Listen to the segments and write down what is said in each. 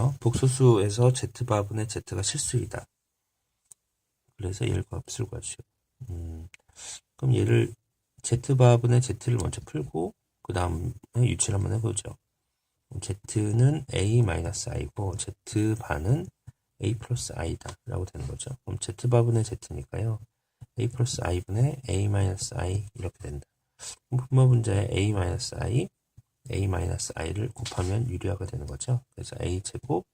거죠. 복소수에서 z바분의 z가 실수이다. 그래서 얘를 값을 구하죠. 음, 그럼 얘를 z바분의 z를 먼저 풀고 그 다음에 유치를 한번 해보죠. z는 a-i고 z반은 a 플러스 i다 라고 되는 거죠. 그럼 z바분의 z니까요. a 플러스 i분의 a-i 이렇게 된다. 분모 분자에 a-i, a-i를 곱하면 유리화가 되는 거죠. 그래서 a제곱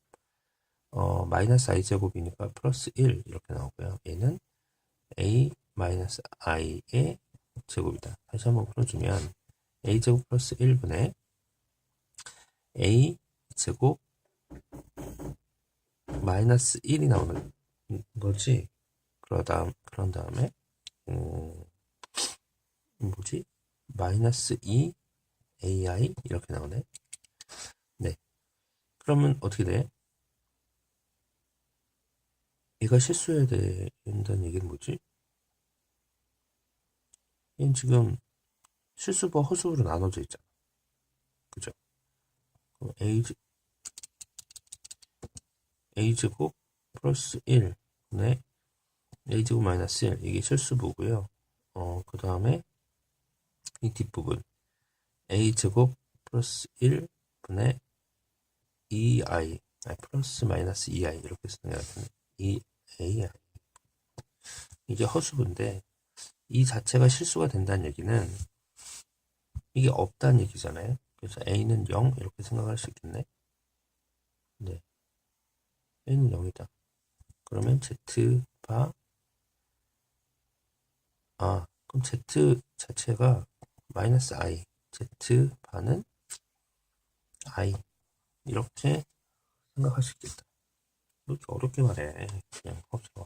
어, 마이너스 i제곱이니까 플러스 1 이렇게 나오고요. 얘는 a 마이너스 i의 제곱이다. 다시 한번 풀어주면 a제곱 플러스 1분의 a 제곱 마이너스 1이 나오는 거지. 그러 다음 그런 다음에 음, 뭐지? 마이너스 2 ai 이렇게 나오네. 네. 그러면 어떻게 돼? 얘가 실수해야 된다는 얘기는 뭐지? 얘는 지금 실수부 허수부로 나눠져 있잖아. 그죠? 그럼 a a제곱 플러스 1 분의 a제곱 마이너스 1 이게 실수부고요. 어, 그 다음에 이 뒷부분 a제곱 플러스 1분의 2i 아니, 플러스 마이너스 2i 이렇게 쓰는 게 같은데 2ai 이게 허수부인데 이 자체가 실수가 된다는 얘기는 이게 없다는 얘기잖아요. 그래서 a는 0 이렇게 생각할 수 있겠네. 네. a는 0이다. 그러면 z바 아 그럼 z 자체가 마이너스 i z 반은 i 이렇게 생각할 수 있겠다. 이렇게 어렵게 말해. 그냥 허수가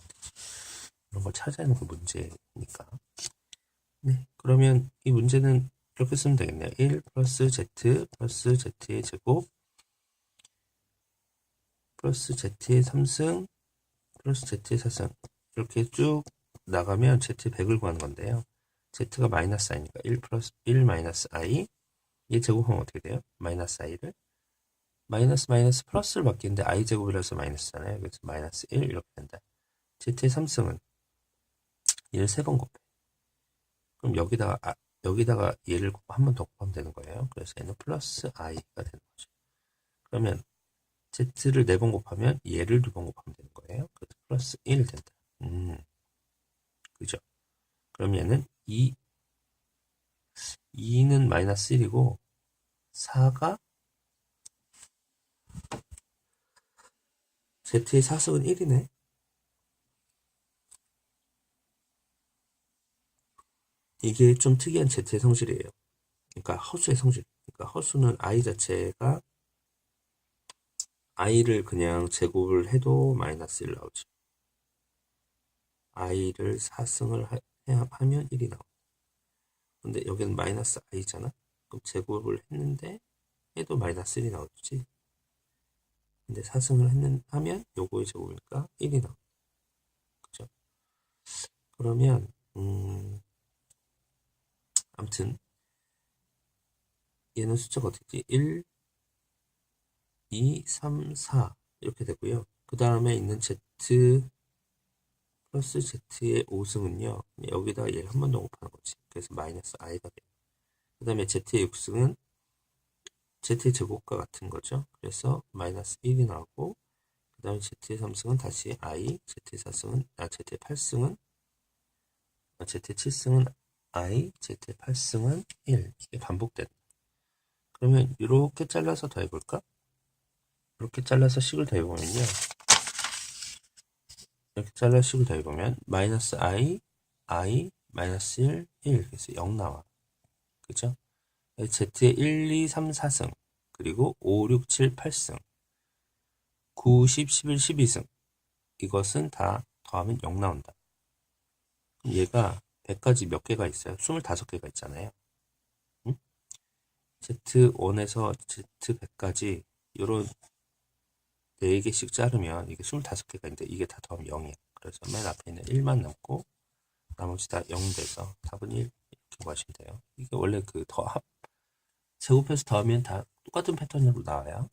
이런 걸 찾아내는 그 문제니까. 네, 그러면 이 문제는 이렇게 쓰면 되겠네요. 1 플러스 z 플러스 z의 제곱 플러스 z의 3승 플러스 z의 4승 이렇게 쭉 나가면 z 100을 구하는 건데요. Z가 마이너스 i니까 1 플러스 1 마이너스 i 얘 제곱하면 어떻게 돼요? 마이너스 i를 마이너스 마이너스 플러스를 바뀌는데 i 제곱이라서 마이너스잖아요. 그래서 마이너스 1 이렇게 된다. z의 3승은 얘를 세 번 곱해. 그럼 여기다가 아, 여기다가 얘를 한 번 더 곱하면 되는 거예요. 그래서 얘는 플러스 i가 되는 거죠. 그러면 z를 네 번 곱하면 얘를 두 번 곱하면 되는 거예요. 그래서 플러스 1 된다. 음, 그죠? 그럼 얘는 2, 2는 마이너스 1이고 4가 z의 사승은 1이네. 이게 좀 특이한 z의 성질이에요. 그러니까 허수의 성질. 그러니까 허수는 i 자체가 i를 그냥 제곱을 해도 마이너스 1 나오죠. i를 4승을 하, 면 1이 나오고. 근데 여기는 마이너스 i잖아. 그럼 제곱을 했는데 해도 마이너스 1이 나오지. 근데 4승을 했는, 하면 요거의 제곱이니까 1이 나오고. 그죠? 그러면 음, 아무튼 얘는 숫자가 어떻게 1, 2, 3, 4 이렇게 되고요. 그 다음에 있는 z 플러스 z의 5승은요. 여기다 얘를 한 번 더 곱하는 거지. 그래서 마이너스 i가 돼요. 그 다음에 z의 6승은 z의 제곱과 같은 거죠. 그래서 마이너스 1이 나오고 그 다음에 z의 3승은 다시 i, z의 4승은 아 z의 8승은 아, z의 7승은 i, z의 8승은 1 이게 반복된다. 그러면 이렇게 잘라서 더해볼까? 이렇게 잘라서 식을 더해보면요. 이렇게 잘라 식을 더해보면 마이너스 i, i, 마이너스 1, 1 그래서 0 나와. 그죠? z의 1, 2, 3, 4승 그리고 5, 6, 7, 8승 9, 10, 11, 12승 이것은 다 더하면 0 나온다. 얘가 100까지 몇 개가 있어요? 25개가 있잖아요. 응? Z1에서 Z100까지 이런 4개씩 자르면 이게 25개가 있는데 이게 다 더하면 0이야. 그래서 맨 앞에 있는 1만 남고 나머지 다 0 돼서 답은 1 이렇게 구하시면 돼요. 이게 원래 그 더 합 제곱해서 더하면 다 똑같은 패턴으로 나와요.